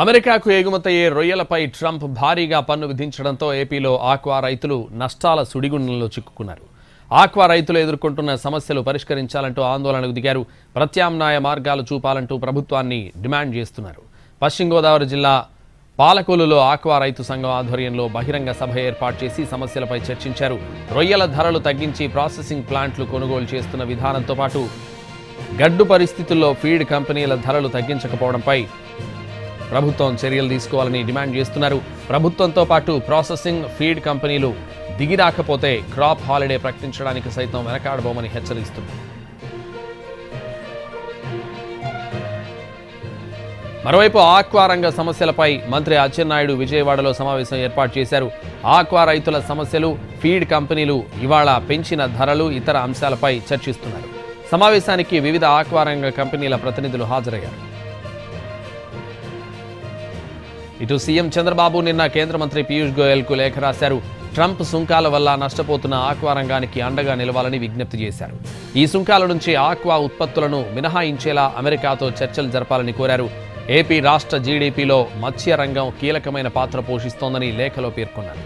అమెరికాకు ఎగుమతయ్యే రొయ్యలపై ట్రంప్ భారీగా పన్ను విధించడంతో ఏపీలో ఆక్వా రైతులు నష్టాల సుడిగుండంలో చిక్కుకున్నారు. ఆక్వా రైతులు ఎదుర్కొంటున్న సమస్యలు పరిష్కరించాలంటూ ఆందోళనకు దిగారు. ప్రత్యామ్నాయ మార్గాలు చూపాలంటూ ప్రభుత్వాన్ని డిమాండ్ చేస్తున్నారు. పశ్చిమ గోదావరి జిల్లా పాలకోలులో ఆక్వా రైతు సంఘం ఆధ్వర్యంలో బహిరంగ సభ ఏర్పాటు చేసి సమస్యలపై చర్చించారు. రొయ్యల ధరలు తగ్గించి ప్రాసెసింగ్ ప్లాంట్లు కొనుగోలు చేస్తున్న విధానంతో పాటు గడ్డు పరిస్థితుల్లో ఫీడ్ కంపెనీల ధరలు తగ్గించకపోవడంపై ప్రభుత్వం చర్యలు తీసుకోవాలని డిమాండ్ చేస్తున్నారు. ప్రభుత్వంతో పాటు ప్రాసెసింగ్ ఫీడ్ కంపెనీలు దిగిరాకపోతే క్రాప్ హాలిడే ప్రకటించడానికి సైతం వెనకాడబోమని హెచ్చరిస్తుంది మరోవైపు ఆక్వా రంగ సమస్యలపై మంత్రి అచ్చెన్నాయుడు విజయవాడలో సమావేశం ఏర్పాటు చేశారు. ఆక్వా రైతుల సమస్యలు ఫీడ్ కంపెనీలు ఇవాళ పెంచిన ధరలు ఇతర అంశాలపై చర్చిస్తున్నారు. సమావేశానికి వివిధ ఆక్వా రంగ కంపెనీల ప్రతినిధులు హాజరయ్యారు. ఇటు సీఎం చంద్రబాబు నిన్న కేంద్ర మంత్రి పీయూష్ గోయల్కు లేఖ రాశారు. ట్రంప్ సుంకాల వల్ల నష్టపోతున్న ఆక్వా రంగానికి అండగా నిలవాలని విజ్ఞప్తి చేశారు. ఈ సుంకాల నుంచి ఆక్వా ఉత్పత్తులను మినహాయించేలా అమెరికాతో చర్చలు జరపాలని కోరారు. ఏపీ రాష్ట్ర జీడీపీలో మత్స్య రంగం కీలకమైన పాత్ర పోషిస్తోందని లేఖలో పేర్కొన్నారు.